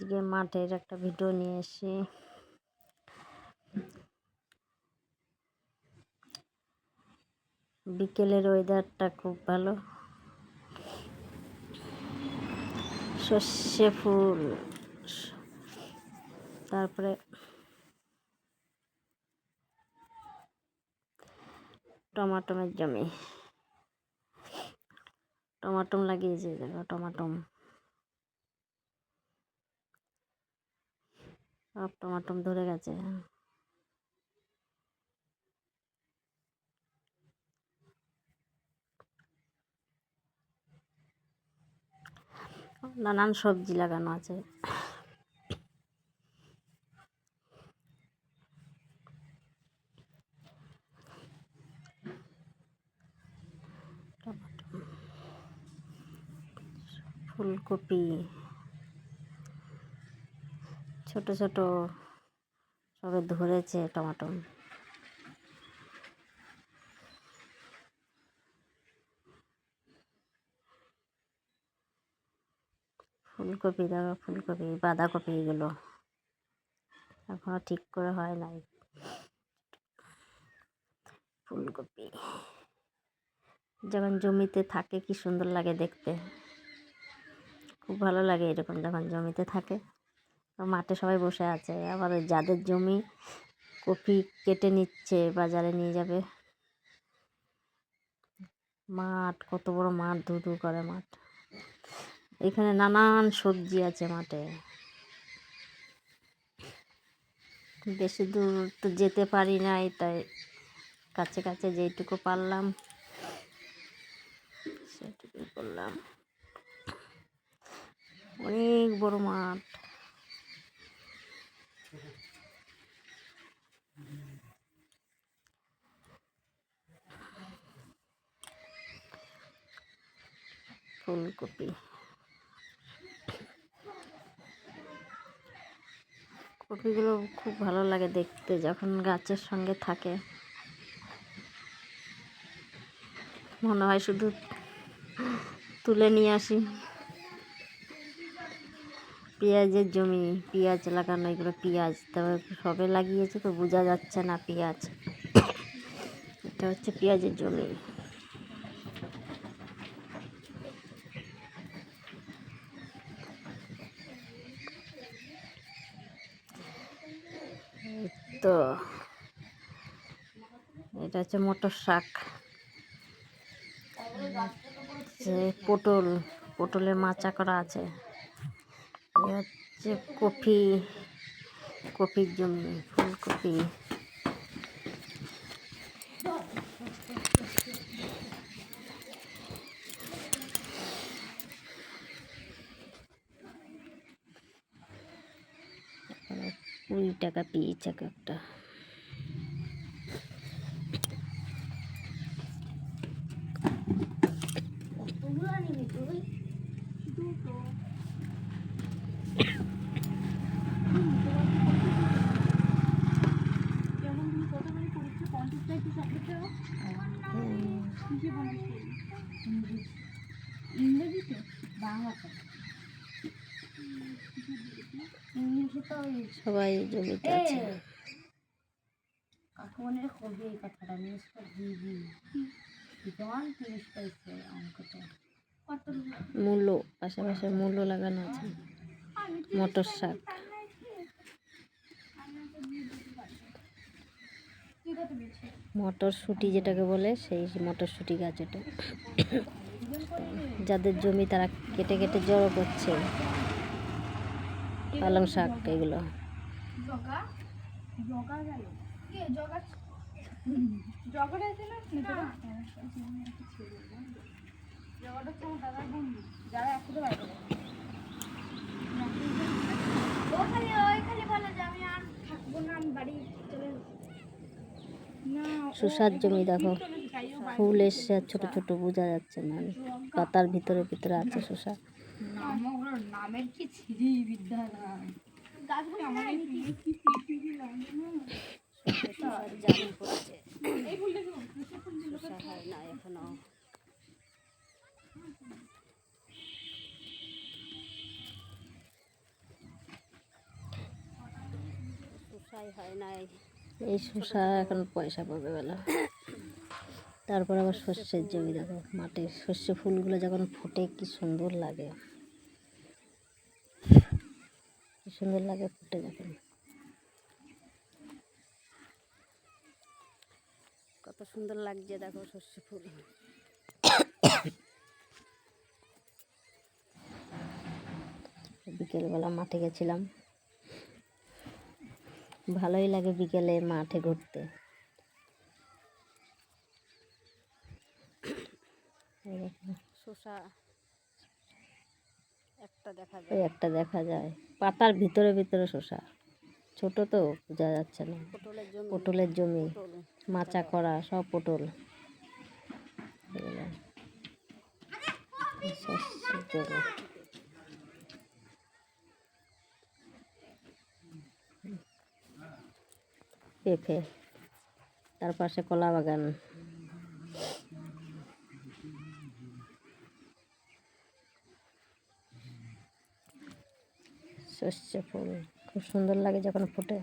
আজকে মাঠের একটা ভিডিও নিয়ে এসেছি। বিকেলের ওয়েদারটা খুব ভালো। সর্ষে ফুল, তারপরে টমাটমের জমি। টমাটম লাগিয়েছে দেখো টমাটম। সব টমাটম ধরে গেছে। নানান সবজি লাগানো আছে। ফুলকপি। ছোট ছোট সবে ধরেছে টমাটো ফুলকপি, দেখো ফুলকপি, বাঁধাকপি এগুলো এখনও ঠিক করে হয় নাই। ফুলকপি যখন জমিতে থাকে কি সুন্দর লাগে দেখতে। খুব ভালো লাগে এরকম যখন জমিতে থাকে। মাঠে সবাই বসে আছে। আবার যাদের জমি কপি কেটে নিচ্ছে, বাজারে নিয়ে যাবে। মাঠ, কত বড় মাঠ ধু ধু করে মাঠ। এখানে নানান সবজি আছে মাঠে। বেশি দূর তো যেতে পারি নাই, তাই কাছে কাছে যেইটুকু পারলাম, সেটুকুই করলাম। অনেক বড় মাঠ। ফুলকপি কপিগুলো খুব ভালো লাগে দেখতে, যখন গাছের সঙ্গে থাকে। মনে হয় শুধু তুলে নিয়ে আসি। পেঁয়াজের জমি, পেঁয়াজ লাগানো, এগুলো পেঁয়াজ। তবে সবে লাগিয়েছে তো বোঝা যাচ্ছে না পেঁয়াজ। এটা হচ্ছে পেঁয়াজের জমি এই তো এটা হচ্ছে মটর শাক। পটল, পটলের মাচা করা আছে। এ হচ্ছে কপি, কপির জমি ফুলকপি। কুড়ি টাকা পিস এক একটা। ইংরেজিতে বাংলাতে। সবাই জমিতে আছে কাকুমনির কবি এই কথাটা মিনিস্টার দিদি কেমন তিরিশ পাইছে অঙ্কটা। মূলো পাশাপাশি মূলো লাগানো আছে। মটর শাক। মটরশুঁটি যেটাকে বলে সেই মটরশুঁটি গাছ ওটা। যাদের জমি তারা কেটে কেটে জড়ো করছে। পালং শাক এগুলো। জগা? জগা গেল। কে? জগা? জগাটা আছে না? জগাটা হচ্ছে আমার দাদার বন্ধু যারা একসাথে বাইরে ও খালি ওই খালি বলে যে আমি আর থাকব না আমি বাড়ি চলে না শসার জমি দেখো ফুল এসছে ছোট ছোট বোঝা যাচ্ছে না পাতার ভিতরে ভিতরে আছে শসা নাম নামের কি ছিরি গাছগুলো আমার পড়ছে হয় না এখনও। শশাই হয় নাই। এই শসা এখন পয়সা পাবে বেলা। তারপর আবার শস্যের জমি দেখো মাঠে শস্য ফুলগুলো যখন ফুটে কি সুন্দর লাগে কি সুন্দর লাগে ফুটে যখন কত সুন্দর লাগছে দেখো শস্য ফুল। বিকেলবেলা মাঠে গেছিলাম। ভালোই লাগে বিকেলে মাঠে ঘুরতে। শসা একটা দেখা যায়। একটা দেখা যায়। পাতার ভিতরে ভিতরে শসা। ছোট তো বোঝা যাচ্ছে না। পটলের জমি। মাচা করা সব পটল। পেঁপে তার পাশে কলা বাগান। শস্য ফুল। খুব সুন্দর লাগে যখন ফুটে।